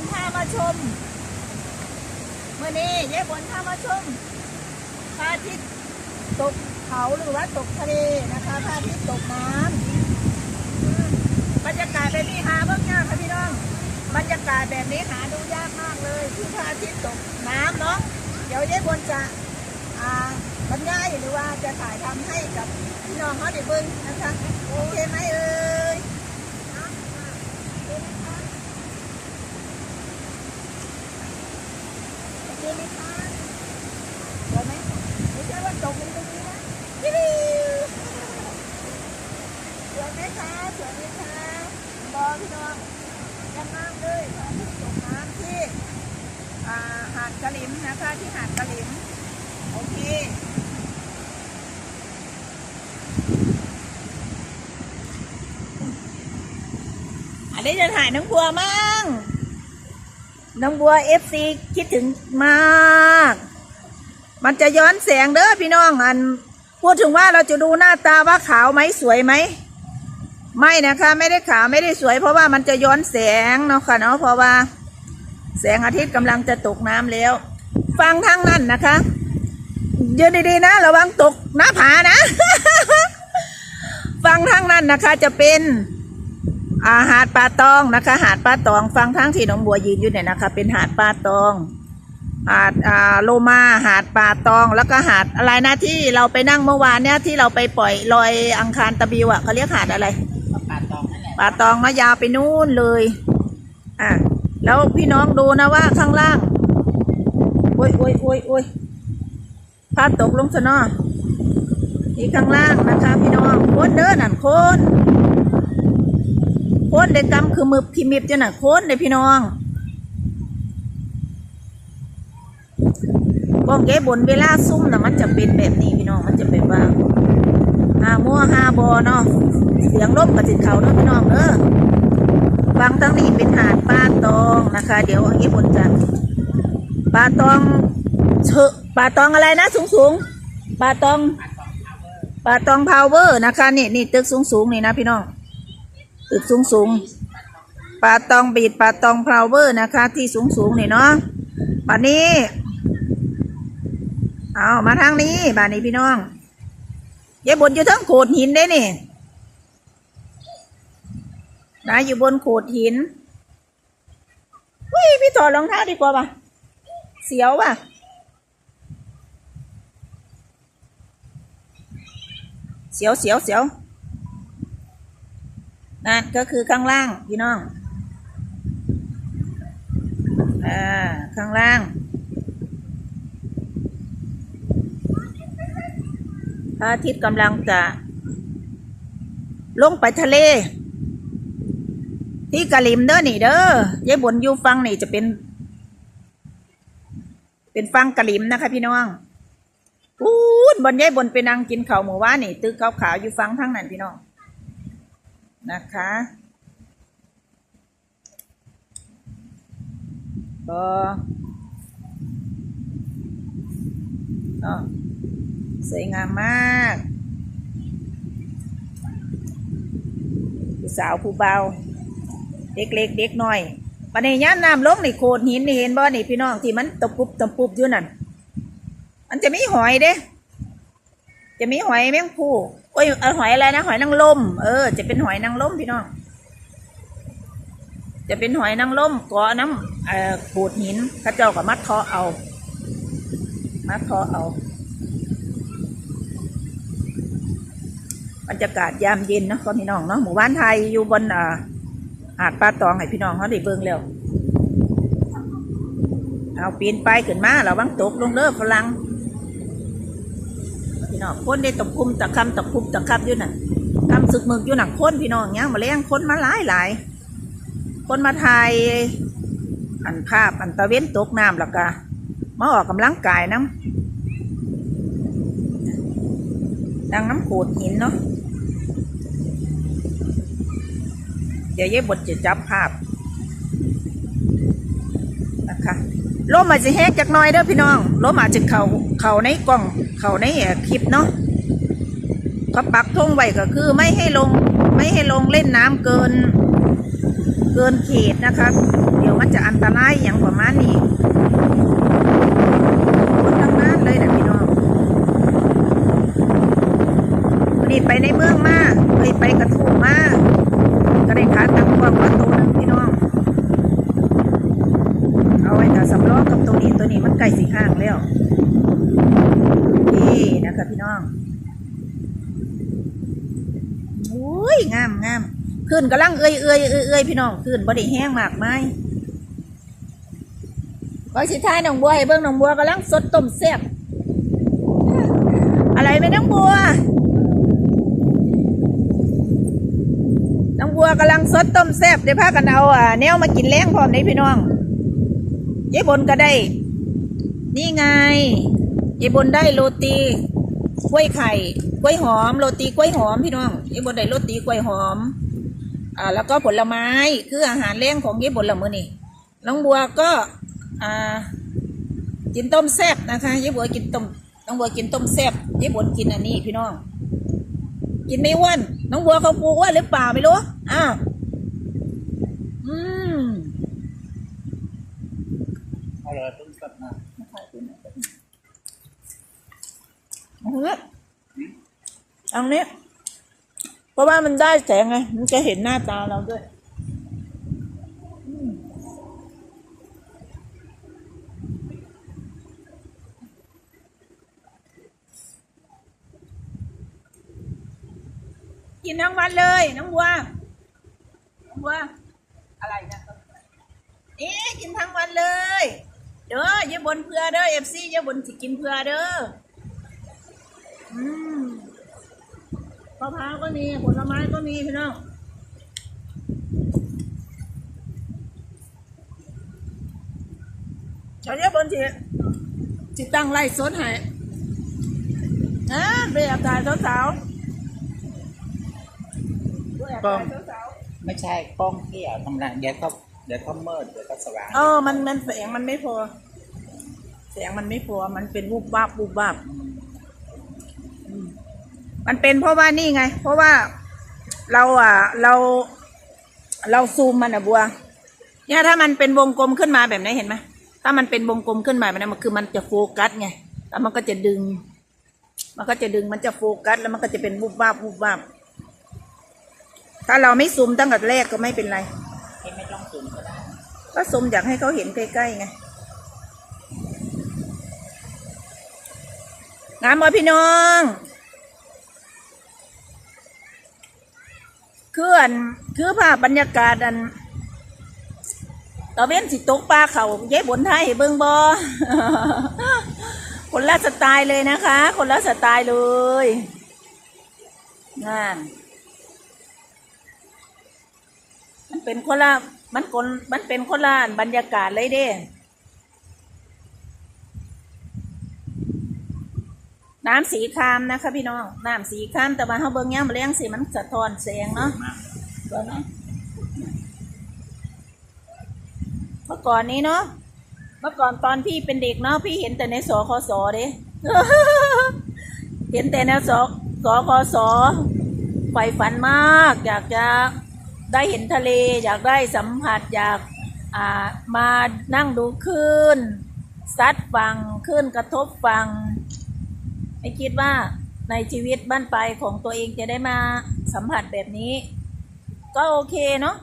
นพามาชมเมื่อนี้ยายบนพามาชมพระอาทิตย์ตกเขาหรือว่าตกทะเลนะคะพระอาทิตย์ตกน้ำบรรยากาศแบบนี้หาเบ้างยากค่ะพี่น้องบรรยากาศแบบนี้หาดูยากมากเลยที่พระอาทิตย์ตกน้ำเนาะเดี๋ยวยายบนจะอ่าบรรยายหรือว่าจะถ่ายทำให้กับพี่น้องเขาได้เบิ่งนะคะโอเคไหมเอ่ย กน้ำที่อ่าหาดกะหลิมนะคะที่หาดกะหลิมโอเคอันนี้จะถ่ายน้องบัวมั่ง น้องบัวเอฟซีคิดถึงมาก มันจะย้อนแสงเด้อพี่น้องอัน พูดถึงว่าเราจะดูหน้าตาว่าขาวไหมสวยไหม ไม่นะคะ ไม่ได้ขาวไม่ได้สวย เพราะว่ามันจะย้อนแสงเนาะค่ะเนาะเพราะว่า แสงอาทิตย์กำลังจะตกน้ำแล้ว ฟังทางนั้นนะคะยืนดีๆนะระวังตกหน้าผานะ ฟังทางนั้นนะคะจะเป็น อาหาดป่าตองนะคะ หาดป่าตองฟังทั้งที่น้องบัวยืนอยู่เนี่ยนะคะ เป็นหาดป่าตอง หาดอ่าโลมาหาดป่าตอง แล้วก็หาดอะไรนะที่เราไปนั่งเมื่อวานเนี่ยที่เราไปปล่อยลอยอังคารตะบิวอะเขาเรียกหาดอะไรปลาตองนั่นแหละป่าตองนะยาวไปนู่นเลยอะแล้วพี่น้องดูนะว่าข้างล่างโอ้ยโอ้ยโอ้ยโอ้ยพาดตกลงซะเนาะที่ข้างล่างนะคะ พี่น้องโคนเด้อนั่นโคนโคนเด็กำคือมือพิมิบจ้ะน่ะโคนเด้พี่น้องบ้องเก๋บนเวลาซุ่มนะมันจะเป็นแบบนี้พี่น้องมันจะเป็นว่าหามัวหาบอเนาะเสียงลมกับจิตเขาเนาะพี่น้องเด้อฟังทั้งนี้เป็นหาดป้าตองนะคะ เดี๋ยวเก๋บนจะป้าตองเชอป้าตองอะไรนะสูงสูงๆป้าตองป่าตองพาวเวอร์นะคะนี่นี่ตึกสูงสูงๆนี่นะพี่น้อง ตึกสูงสูงป่าตองบีดป่าตองพาวเวอร์นะคะ ที่สูงสูงนี่เนาะป่านนี้ เอามาทางนี้บ้านนี้พี่น้องยายบนอยู่ทั้งโขดหินได้นี่นะอยู่บนโขดหินอุ้ยพี่ถอดรองเท้าดีกว่าป่ะ เสียวป่ะเสียวเสียวเสียว นั่นก็คือข้างล่างพี่น้อง อ่า ข้างล่าง พระอาทิตย์กำลังจะ ลงไปทะเล ที่กะลิมเด้อนี่เด้อยายบนอยู่ฟังนี่จะเป็น เป็นฟังกะลิมนะคะพี่น้องพูดบนยายบนไปนั่งกินข้าวหมูว่านี่ ตึกขาวๆอยู่ฟังทั้งนั้นพี่น้อง นะคะ ก็เนาะสวยงามมากผู้สาวผู้เบา เด็กเล็กเด็กน้อยปันนี้ย่านน้ำลงนี่โขดหินนี่เห็นบ่นี่พี่น้องที่มันตะปุบตะปุบอยู่นั่น มันจะไมีหอยเด้ จะไมีหอยแมงผู้ อ้ยหอยอะไรนะหอยนางรมเออ จะเป็นหอยนางรมพี่น้อง จะเป็นหอยนางรมกาะน้ำเอ่อโขดหินเข้าเจ้ากับมัดเทาะเอา มัดเทาะเอาบรรยากาศยามเย็นเนาะก็พี่น้องเนาะหมู่บ้านไทยอยู่บนอ่าหาดปลาตองให้พี่น้องเขาได้เบิ่งแล้วเอาปีนไปขึ้นมาเราบังตกลงเด้อฝรั่ง พี่น้องคนได้ตะคุมตะคำตะคุมตะคับอยู่น่ะคำสึกมึกอยู่หนังคนพี่น้องเนี้ยมาเลี้ยงคนมาหลายหลายคนมาถ่ายอันภาพอันตะเว้นตกน้ำแล้วก็มาออกกำลังกายน้ำดังน้ำโขดหินเนาะเดี๋ยวเย่บดจะจับภาพ ลมอาจจะแห้งจากน้อยเด้อพี่น้องลมอาจจะเข่าเข่าในกล่องเข่าในคลิปเนาะเขาปักธงไว้ก็คือไม่ให้ลงไม่ให้ลงเล่นน้ำเกิน เกินเขตนะคะ เดี๋ยวมันจะอันตรายอย่างประมาณนี้คนทำงานเลยนะพี่น้องวันนี้ไปในเมืองมากไปไปกระทู้มากก็ได้ขาตังกวางมาตัวนึงพี่น้อง เอาไว้แต่สำรองกับตัว นี้มันใกล้สีข้างแล้วนี่นะคะพี่น้องโอ้ยงามงามขึ้นกำลังเอ้ยเอ้ยเอ้ยเอ้ยพี่น้องขึ้นบไดีแห้งมากไหมายขอสิท้ายน้องบัวให้เบิ้งน้องบัวกำลังสดต้มแซ่บอะไรไหมน้องบัวน้องบัวกำลังสดต้มแซ่บเดี๋ยวพากันเอาอะแนวมากินแล้งพร้อมนี้พี่น้องยายบนก็ได้ นี่ไงยายบนได้โรตีกล้วยไข่กล้วยหอมโรตีกล้วยหอมพี่น้องยายบนได้โรตีกล้วยหอมอ่าแล้วก็ผลไม้คืออาหารแรงของยายบนละมือนี่น้องบัวก็อ่ากินต้มแซ่บนะคะยายบัวกินต้มน้องบัวกินต้มแซ่บยายบนกินอันนี้พี่น้อง กินไม่อ้วนน้องบัวเขาปูอ้วนหรือเปล่าไม่รู้อ้าวอืมเอาเลย อังเนี้ยเอานี้ เพราะว่ามันได้แสงไง มันจะเห็นหน้าตาเราด้วยกินทั้งวันเลยน้องบัวน้องบัวอะไรนะเอ๊ะกินทั้งวันเลย เด้ออย่าบนเพื่อเด้อเอฟซีอย่าบนสิกินเพื่อเด้อ อืมมะพร้าวก็มีผลไม้ก็มีพี่น้องเฉยๆบนสิจิตั้งไล่สดให้นะเบียร์กายสาวๆเบียร์กายสาวไม่ใช่กล้องเที่ยวทำงานเดี๋ยวก็เดี๋ยวก็มืดเดี๋ยวก็สว่างๆเออ มันมันแสงมันไม่พอแสงมันไม่พอ มันเป็นวูบวาบวูบวาบมั มันเป็นเพราะว่านี่ไง เพราะว่าเราอะเราเราซูมมันอะบัว เนี่ยถ้ามันเป็นวงกลมขึ้นมาแบบนี้เห็นไหมถ้ามันเป็นวงกลมขึ้นมาแบบนี้มันคือมันจะโฟกัสไงแล้วมันก็จะดึง มันก็จะดึงมันจะโฟกัส แล้วมันก็จะเป็นวูบวาบวูบวาบถ้าเราไม่ซูมตั้งแต่แรกก็ไม่เป็นไรให้ไม่ต้องซูมก็ได้ก็ซูมอยากให้เขาเห็นใกล้ๆไงงามบ่พี่น้อง คืออันคือภาพบรรยากาศอันตะเว้นสิตกปลาเขาเย้บนไทยเบิ่งบอคนละสไตล์เลยนะคะ คนละสไตล์เลยงานมันเป็นคนละมันคนมันเป็นคนละบรรยากาศเลยเด้ น้ำสีครามนะคะพี่น้อง น้ำสีครามแต่ว่าเขาเบิ่งย่างมาเลี้ยงสีมันสะท้อนแสงเนาะเบิ่งนะเมื่อก่อนนี้เนาะ เมื่อก่อนตอนพี่เป็นเด็กเนาะพี่เห็นแต่ในสคสเด้เห็นแต่ในสสคสใฝ่ฝันมาก อยากจะได้เห็นทะเล อยากได้สัมผัสอยากอ่ามานั่งดูคลื่นซัดฝั่งคลื่นกระทบฝั่ง ไม่คิดว่าในชีวิตบ้านปลายของตัวเองจะได้มาสัมผัสแบบนี้ ก็โอเคเนาะ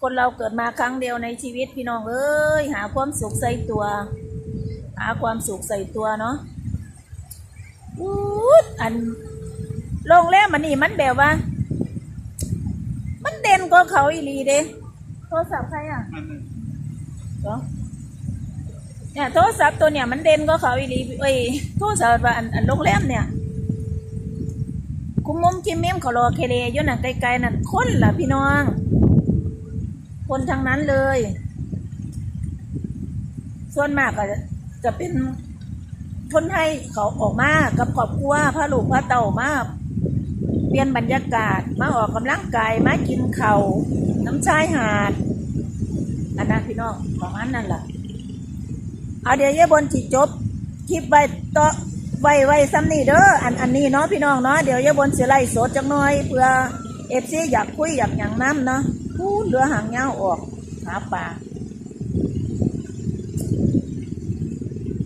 คนเราเกิดมาครั้งเดียวในชีวิตพี่น้องเอ้ยหาความสุขใส่ตัว หาความสุขใส่ตัวเนาะอู้ดอันโรงแรมมันนี่มันแบบว่า มันเด่นกว่าเขาอีหลีเด้โทรศัพท์ใครอะเหรอ เนี่ยโทรศัพท์ตัวเนี่ยมันเด่นก็เขาอีหลีเอ้ยโทรศัพท์ว่าอันอันโรงแรมเนี่ยคุมมุมคิมเมมเขารอเคเลอยู่นั่นไกลๆนั่นคนล่ะพี่น้อง คนทางนั้นเลย ส่วนมากก็จะเป็นคนไทยเขาออกมากับครอบครัวพระลูกพระเต่ามาเปลี่ยนบรรยากาศมาออกกำลังกายมากินเขา่าน้ำชายหาดอันนั้นพี่น้องประมาณนั้นแหละ เอาเดี๋ยวเยายบนจิจบคลิปไว้ต่อไว้ไว้ซ้ำนี่เด้ออันอันนี้เนาะพี่น้องเนาะเดี๋ยวเยายบนเสิไล่สดจังหน่อยเพื่อเอฟซีอยากคุยอยากหยังน้ำเนาะพูนเรือหางเงาออกหาปลา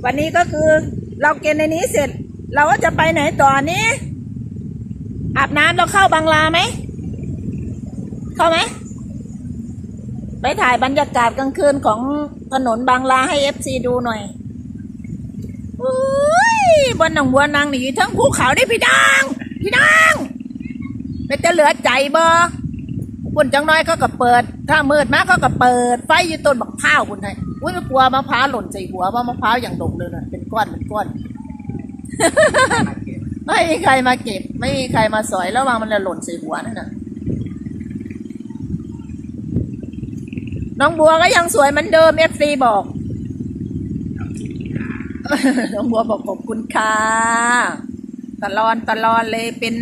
วันนี้ก็คือเราเกณฑ์ในนี้เสร็จ เราก็จะไปไหนต่อนี้ อาบน้ำเราเข้าบางลาไหม เข้าไหม ไปถ่ายบรรยากาศกลางคืนของถนนบางลาให้เอฟซีดูหน่อยอุ้ยบนหนองบัวนางหนีทั้งภูเขาได้พี่ดังพี่ดังไม่จะเหลือใจบ่บุญจังน้อยเขาก็เปิด ถ้ามืดมากเขาก็เปิด ไฟอยู่ต้นบักพร้าวบุญไทยอุ้ยกลัวมะพร้าวหล่นใส่หัวว่ามะพร้าวอย่างดกเลยนะเป็นก้อนเป็นก้อน ไม่มีใครมาเก็บ ไม่มีใครมาสอยแล้ววางมันจะหล่นใส่หัวนั่นน่ะ น้องบัวก็ยังสวยเหมือนเดิมเอฟซีบอก น้องบัวบอกขอบคุณค่ะตลอดตลอดเลยเป็น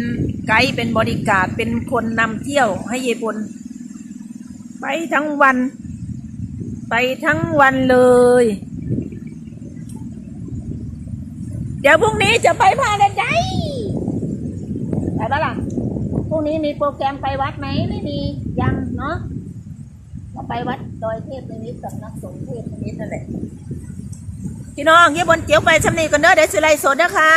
ไกด์เป็นบริการดเป็นคนนำเที่ยวให้เยบุญไปทั้งวัน ไปทั้งวันเลย เดี๋ยวพรุ่งนี้จะไปพากันใจไปปะล่ะพรุ่งนี้มีโปรแกรมไปวัดไหมไม่มียังเนาะก็ ไปวัดดอยเทพนิมิตรสำนักสงฆ์เทพนิมิตนั่นแหละพี่น้องเยี่ยบนเจียวไปชำนีกันเด้อเดี๋ยวสิไลสดนะคะ